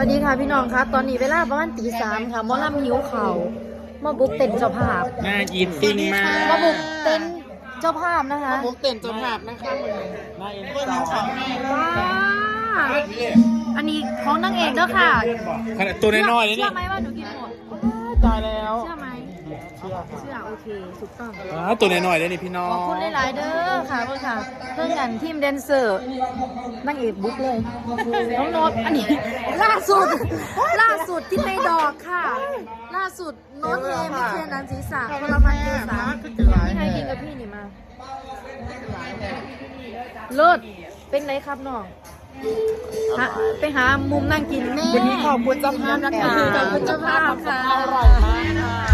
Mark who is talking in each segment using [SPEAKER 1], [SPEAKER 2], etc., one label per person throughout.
[SPEAKER 1] สวัสดีค่ะพี่น้องคะตอนนี้เวลาประมาณตีสามค่ะหมอลำหิวเข่าวมาบุกเต็นท์เจ้าภาพ
[SPEAKER 2] น่ากินจริงมาก
[SPEAKER 1] มาบุกเต็นท์เจ้าภาพนะคะ
[SPEAKER 3] มุกเต้นเจ้าภาพนะคะ
[SPEAKER 2] น่าเอ็นสอง
[SPEAKER 1] ว้าอันนี้ของนางเอกเด้อค่ะ
[SPEAKER 2] ขนาดตัวน้อยๆเลย
[SPEAKER 1] เชื่
[SPEAKER 2] เนี่
[SPEAKER 1] อยไหมว่าหนูกินหมด
[SPEAKER 2] ตายแล้ว
[SPEAKER 1] เชื่อไหม เชื่อโอเคถูกต้อง
[SPEAKER 2] อ่าตัวน้อยๆเลยนี่พี่น้อ
[SPEAKER 1] ขอบ
[SPEAKER 2] ง
[SPEAKER 1] คุณหลายๆเด้อค่ะเพื่อนค่ะ เพื่อนกันทีมแดนเซอร์นางเอกบุ๊กเลยน้องโนตอันนี้ ล่าสุด ล่าสุดที่ในดอกค่ะ ล่าสุดโน้ตเอไม่เคลียร์นันศีรษะพลมันเกษาพี่ไทยกินกับพี่นี่มาเลิศเป็นไรครับน้องฮะไปหามุมนั่งกินแม่
[SPEAKER 3] วันนี้ขอบคุณเจ้าภาพนะคะ
[SPEAKER 1] ขอบคุณเจ้าภาพค่ะ
[SPEAKER 3] อร่อยมากค่ะนี่แหละ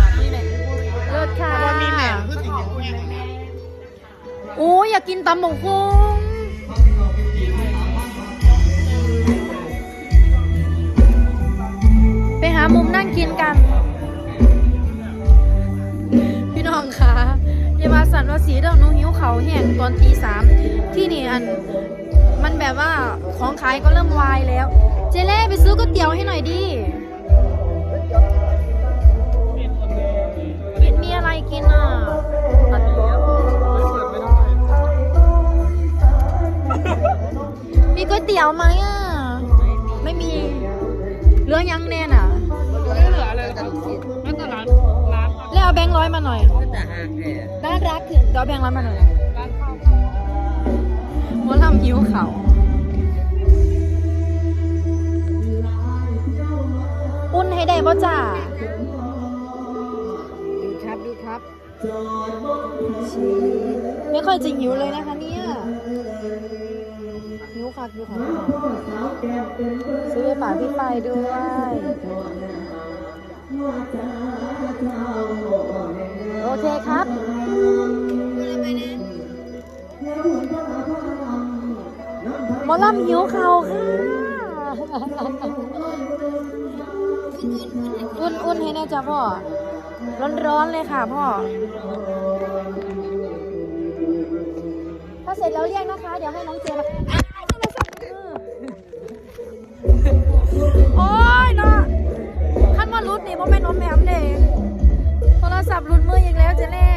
[SPEAKER 1] เลิศค่ะ
[SPEAKER 3] วันนี้แหนมคือสิ่งที่แห้ง
[SPEAKER 1] โอ้ยอยากกินตำหมกคุงไปหามุมนั่งกินกัน พี่น้องคะอย่ามาสั่นว่าสีเดาหนูหิวเขาวแห้งตอนตีสามที่นี่อัน มันแบบว่าของขายก็เริ่มวายแล้ว เจเล่ไปซื้อก๋วยเตี๋ยวให้หน่อยดิ ตี๋ยวไหมอะ ไม่มีเหลือยังแน่น่ะ
[SPEAKER 3] ไม่เหลือเลยครับแม้แต่ร้านร้าน
[SPEAKER 1] แล้วเอาแบงค์ร้อยมาหน่อย
[SPEAKER 3] แต่ห่างแค่
[SPEAKER 1] น่ารักถึงเอาแบงค์ร้อยมาหน่อย
[SPEAKER 3] ร้านข้าว
[SPEAKER 1] หัวลำหิวเขาอุ่นให้ได้ป่ะจ้า ไม่ค่อยจะหิวเลยนะคะเนี่ยหิวคักอยู่ค่ะซื้อไปฝากพี่ไปด้วยโอเคครับหมอลำหิวเขาค่ะ อุ่นๆให้แน่จ้ะพ่อ ร้อนๆเลยค่ะพ่อ ถ้าเสร็จแล้วเรียกนะคะ เดี๋ยวให้น้องเจมาอ้าวโทรศัพท์มือโอ้ยเนาะขั้นมารุดนี่โมเมนต์โอมแมมเด็กโทรศัพท์รุดมืออีกแล้วเจ๊แน่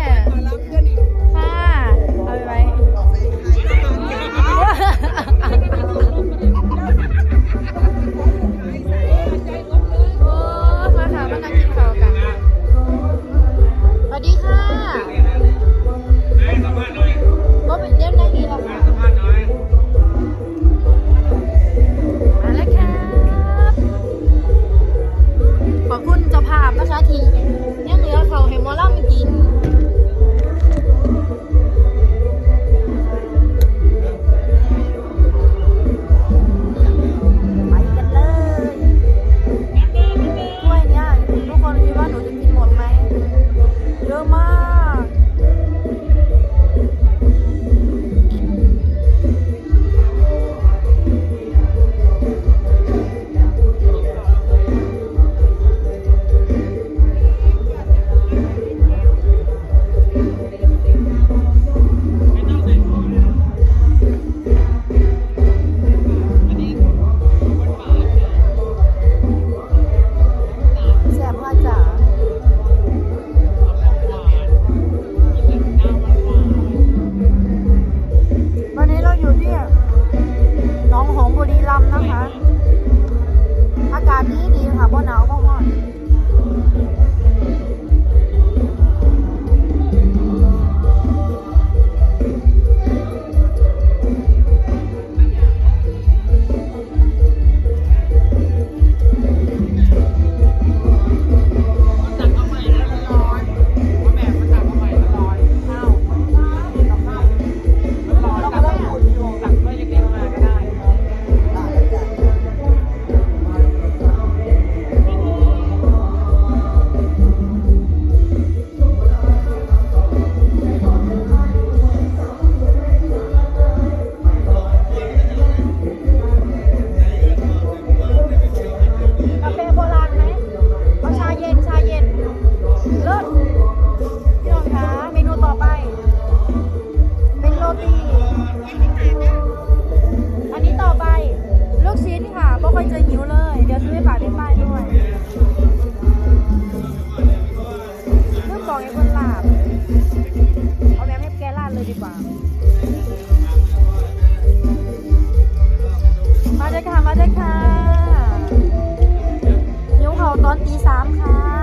[SPEAKER 1] อนตีสามค่ะ